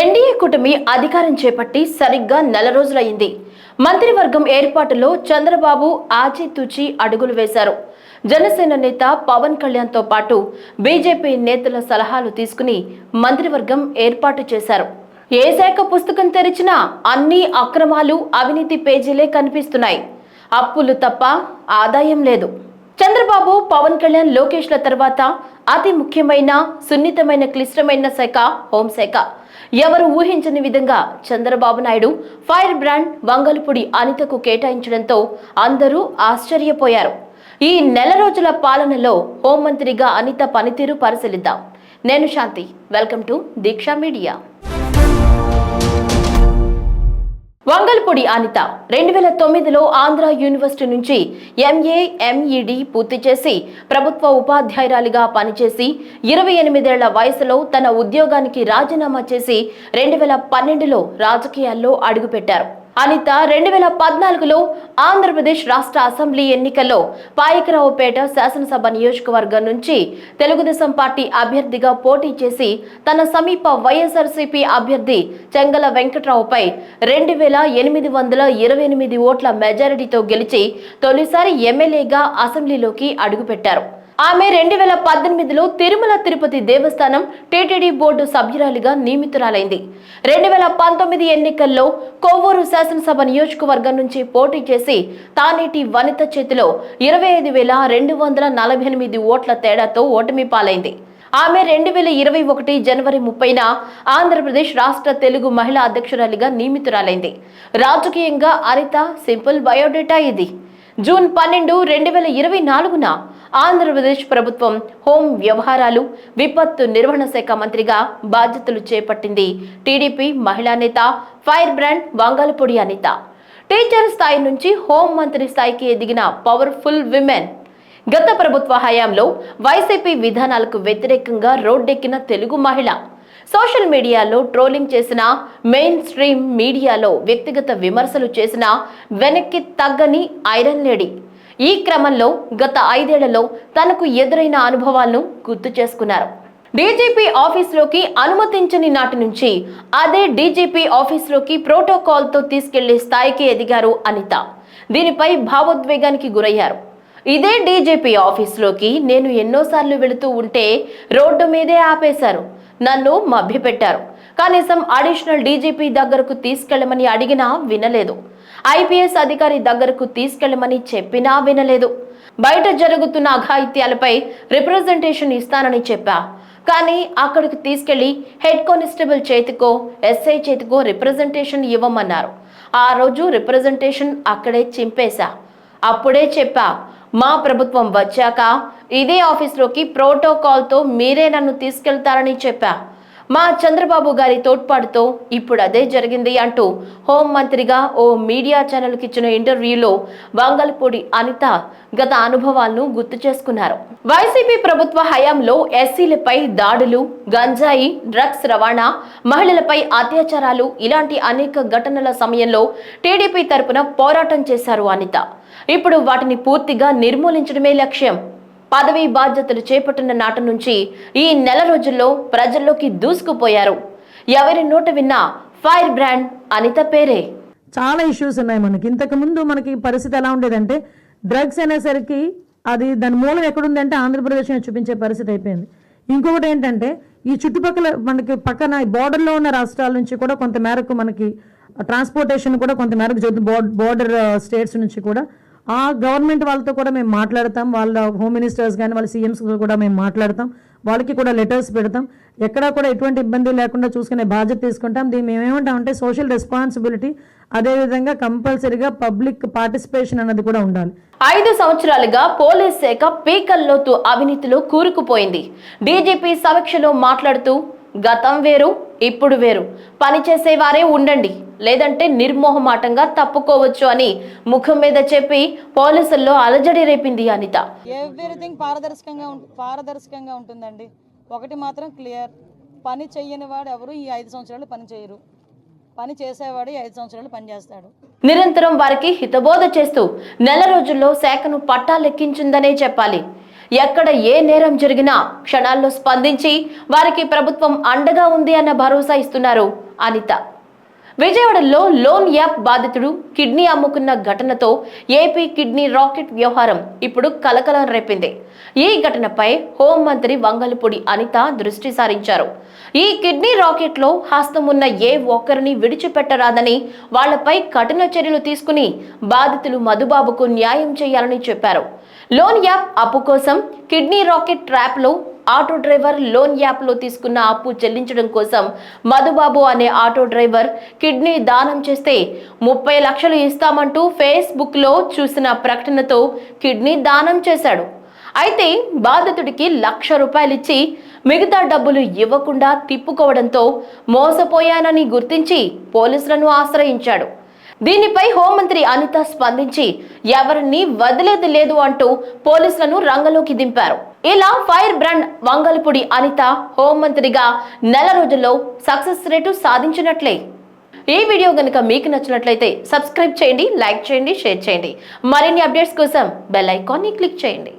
NDA కూటమి అధికారం చేపట్టి సరిగ్గా నెల రోజులైంది మంత్రివర్గం ఏర్పాటులో చంద్రబాబు ఆచితూచి అడుగులు వేశారు. జనసేన నేత పవన్ కళ్యాణ్తో పాటు బీజేపీ నేతల సలహాలు తీసుకుని మంత్రివర్గం ఏర్పాటు చేశారు. ఏ శాఖ పుస్తకం తెరిచినా అన్ని అక్రమాలు అవినీతి పేజీలే కనిపిస్తున్నాయి. అప్పులు తప్ప ఆదాయం లేదు. చంద్రబాబు పవన్ కళ్యాణ్ లోకేష్ల తర్వాత అతి ముఖ్యమైన సున్నితమైన క్లిష్టమైన శాఖ హోంశాఖ. ఎవరు ఊహించని విధంగా చంద్రబాబు నాయుడు ఫైర్ బ్రాండ్ వంగలపూడి అనితకు కేటాయించడంతో అందరూ ఆశ్చర్యపోయారు. ఈ నెల రోజుల పాలనలో హోంమంత్రిగా అనిత పనితీరు పరిశీలిద్దాం. నేను Shanthi welcome to Deeksha media. Vangalapudi Anitha రెండు వేల తొమ్మిదిలో ఆంధ్ర యూనివర్సిటీ నుంచి ఎంఏ ఎంఈడి పూర్తి చేసి ప్రభుత్వ ఉపాధ్యాయురాలిగా పనిచేసి ఇరవై ఎనిమిదేళ్ళ వయసులో తన ఉద్యోగానికి రాజీనామా చేసి రెండు వేల పన్నెండులో రాజకీయాల్లో అడుగుపెట్టారు. అనిత రెండు వేల పద్నాలుగులో ఆంధ్రప్రదేశ్ రాష్ట్ర అసెంబ్లీ ఎన్నికల్లో పాయకరావుపేట శాసనసభ నియోజకవర్గం నుంచి తెలుగుదేశం పార్టీ అభ్యర్థిగా పోటీ చేసి తన సమీప వైఎస్ఆర్సీపీ అభ్యర్థి చెంగల వెంకట్రావుపై రెండు వేల ఎనిమిది వందల ఇరవై ఎనిమిది ఓట్ల మెజారిటీతో గెలిచి తొలిసారి ఎమ్మెల్యేగా అసెంబ్లీలోకి అడుగుపెట్టారు. ఆమె రెండు వేల పద్దెనిమిదిలో తిరుమల తిరుపతి దేవస్థానం టీటీడీ బోర్డు సభ్యురాలిగా నియమితురాలైంది. రెండు వేల పంతొమ్మిది ఎన్నికల్లో కొవ్వూరు శాసనసభ నియోజకవర్గం నుంచి పోటీ చేసి తానేటి వనిత చేతిలో ఇరవై ఐదు వేల రెండు వందల నలభై ఎనిమిది ఓట్ల తేడాతో ఓటమి పాలైంది. ఆమె రెండు వేల ఇరవై ఒకటి జనవరి ముప్పైన ఆంధ్రప్రదేశ్ రాష్ట్ర తెలుగు మహిళా అధ్యక్షురాలిగా నియమితురాలైంది. రాజకీయంగా అరిత సింపుల్ బయోడేటా ఇది. జూన్ పన్నెండు రెండు వేల ఇరవై నాలుగున ఆంధ్రప్రదేశ్ ప్రభుత్వం హోం వ్యవహారాలు విపత్తు నిర్వహణ శాఖ మంత్రిగా బాధ్యతలు చేపట్టింది. టీడీపీ మహిళా నేత fire brand Vangalapudi Anitha. Teacher స్థాయి నుంచి హోం మంత్రి స్థాయికి ఎదిగిన పవర్ఫుల్ విమెన్. గత ప్రభుత్వ హయాంలో వైసీపీ విధానాలకు వ్యతిరేకంగా రోడ్డెక్కిన తెలుగు మహిళ. సోషల్ మీడియాలో ట్రోలింగ్ చేసిన మెయిన్ స్ట్రీమ్ మీడియాలో వ్యక్తిగత విమర్శలు చేసిన వెనక్కి తగ్గని ఐరన్ లేడీ. ఈ క్రమంలో గత ఐదేళ్ళలో తనకు ఎదురైన అనుభవాలను గుర్తు చేసుకున్నారు. డీజీపీ ఆఫీస్లోకి అనుమతించని నాటి నుంచి అదే డీజీపీ ఆఫీస్లోకి ప్రోటోకాల్తో తీసుకెళ్ళే స్థాయికి ఎదిగారు అనిత. దీనిపై భావోద్వేగానికి గురయ్యారు. ఇదే డీజీపీ ఆఫీస్లోకి నేను ఎన్నోసార్లు వెళుతూ ఉంటే రోడ్డు మీదే ఆపేశారు. నన్ను మభ్యపెట్టారు. కనీసం అడిషనల్ డీజీపీ దగ్గరకు తీసుకెళ్ళమని అడిగినా వినలేదు. ఐపీఎస్ అధికారి దగ్గరకు తీసుకెళ్ళమని చెప్పినా వినలేదు. బయట జరుగుతున్న అఘాయిత్యాలపై రిప్రజెంటేషన్ ఇస్తానని చెప్పా. కానీ అక్కడికి తీసుకెళ్ళి హెడ్ కానిస్టేబుల్ చేతికో ఎస్ఐ చేతికో రిప్రజెంటేషన్ ఇవ్వమన్నారు. ఆ రోజు రిప్రజెంటేషన్ అక్కడే చింపేశా. అప్పుడే చెప్పా మా ప్రభుత్వం వచ్చాక ఇదే ఆఫీస్లోకి ప్రోటోకాల్తో మీరే నన్ను తీసుకెళ్తారని చెప్పా. మా చంద్రబాబు గారి తోడ్పాటుతో ఇప్పుడు అదే జరిగింది అంటూ హోం మంత్రిగా ఓ మీడియా ఛానల్కి ఇచ్చిన ఇంటర్వ్యూలో వంగల్పూడి అనిత గత అనుభవాలను గుర్తు చేసుకున్నారు. వైసీపీ ప్రభుత్వ హయాంలో ఎస్సీలపై దాడులు గంజాయి డ్రగ్స్ రవాణా మహిళలపై అత్యాచారాలు ఇలాంటి అనేక ఘటనల సమయంలో టీడీపీ తరపున పోరాటం చేశారు అనిత. ఇప్పుడు వాటిని పూర్తిగా నిర్మూలించడమే లక్ష్యం పదవీ బాధ్యతలు చేపట్టిన నాటి నుంచి ఈ నెల రోజుల్లో ప్రజల్లోకి దూసుకుపోయారు. ఎవరి నోట విన్నా ఫైర్ బ్రాండ్ అనిత పేరే. చాలా ఇష్యూస్ ఉన్నాయి మనకి. ఇంతకు ముందు మనకి పరిస్థితి ఎలా ఉండేదంటే డ్రగ్స్ అనేసరికి అది దాని మూలం ఎక్కడుందంటే ఆంధ్రప్రదేశ్ చూపించే పరిస్థితి అయిపోయింది. ఇంకొకటి ఏంటంటే ఈ చుట్టుపక్కల మనకి పక్కన బార్డర్లో ఉన్న రాష్ట్రాల నుంచి కూడా కొంత మేరకు మనకి ట్రాన్స్పోర్టేషన్ కూడా కొంత మేరకు జరుగుతుంది. బార్డర్ స్టేట్స్ నుంచి కూడా ఆ గవర్నమెంట్ వాళ్ళతో కూడా మేము మాట్లాడతాం. వాళ్ళ హోమ్ మినిస్టర్స్ కానీ వాళ్ళ సీఎంస్ కూడా మేము మాట్లాడతాం. వాళ్ళకి కూడా లెటర్స్ పెడతాం. ఎక్కడా కూడా ఎటువంటి ఇబ్బంది లేకుండా చూసుకునే బాధ్యత తీసుకుంటాం. దీన్ని మేమేమంటామంటే సోషల్ రెస్పాన్సిబిలిటీ అదేవిధంగా కంపల్సరీగా పబ్లిక్ పార్టిసిపేషన్ అన్నది కూడా ఉండాలి. ఐదు సంవత్సరాలుగా పోలీస్ శాఖ పీకల్లోతు అవినీతిలో కూరుకుపోయింది. డీజీపీ సమీక్షలో మాట్లాడుతూ గతం వేరు ఇప్పుడు వేరు. పనిచేసేవారే ఉండండి లేదంటే నిర్మోహమాటంగా తప్పుకోవచ్చు అని ముఖం మీద చెప్పి పోలీసుల్లో అలజడి రేపింది అనిత. ఎవ్రీథింగ్ పారదర్శకంగా పారదర్శకంగా ఉంటుందండి. ఒకటి మాత్రం క్లియర్. పని చెయ్యని వాడు ఎవరు ఈ ఐదు సంవత్సరాలు పని చేయరు. పని చేసేవాడు ఐదు సంవత్సరాలు పని చేస్తాడు. నిరంతరం వారికి హితబోధ చేస్తూ నెల రోజుల్లో శాఖను పట్టాలెక్కించిందనే చెప్పాలి. ఎక్కడ ఏ నేరం జరిగినా క్షణాల్లో స్పందించి వారికి ప్రభుత్వం అండగా ఉంది అన్న భరోసా ఇస్తున్నారు అనిత. విజయవాడలో లోన్ యాప్ బాధితుడు కిడ్నీ అమ్ముకున్న ఘటనతో ఏపీ కిడ్నీ రాకెట్ వ్యవహారం ఇప్పుడు కలకలం రేపింది. ఈ ఘటనపై హోంమంత్రి వంగలపూడి అనిత దృష్టి సారించారు. ఈ కిడ్నీ రాకెట్లో హస్తం ఉన్న ఏ ఒక్కరిని విడిచిపెట్టరాదని వాళ్ళపై కఠిన చర్యలు తీసుకుని బాధితులు మధుబాబుకు న్యాయం చేయాలని చెప్పారు. లోన్ యాప్ అప్పు కోసం కిడ్నీ రాకెట్ ట్రాప్లో ఆటో డ్రైవర్ లోన్ యాప్లో తీసుకున్న అప్పు చెల్లించడం కోసం మధుబాబు అనే ఆటో డ్రైవర్ కిడ్నీ దానం చేస్తే ముప్పై లక్షలు ఇస్తామంటూ ఫేస్బుక్లో చూసిన ప్రకటనతో కిడ్నీ దానం చేశాడు. అయితే బాధితుడికి లక్ష రూపాయలు ఇచ్చి మిగతా డబ్బులు ఇవ్వకుండా తిప్పుకోవడంతో మోసపోయానని గుర్తించి పోలీసులను ఆశ్రయించాడు. దీనిపై హోంమంత్రి అనిత స్పందించి ఎవరిని వదిలేది లేదు అంటూ పోలీసులను రంగంలోకి దింపారు. ఇలా ఫైర్ బ్రాండ్ వంగలపూడి అనిత హోంమంత్రిగా నెల రోజుల్లో సక్సెస్ రేటు సాధించినట్లే. ఈ వీడియో కనుక మీకు నచ్చినట్లయితే సబ్స్క్రైబ్ చేయండి లైక్ చేయండి షేర్ చేయండి. మరిన్ని అప్డేట్స్ కోసం బెల్ ఐకాన్ని క్లిక్ చేయండి.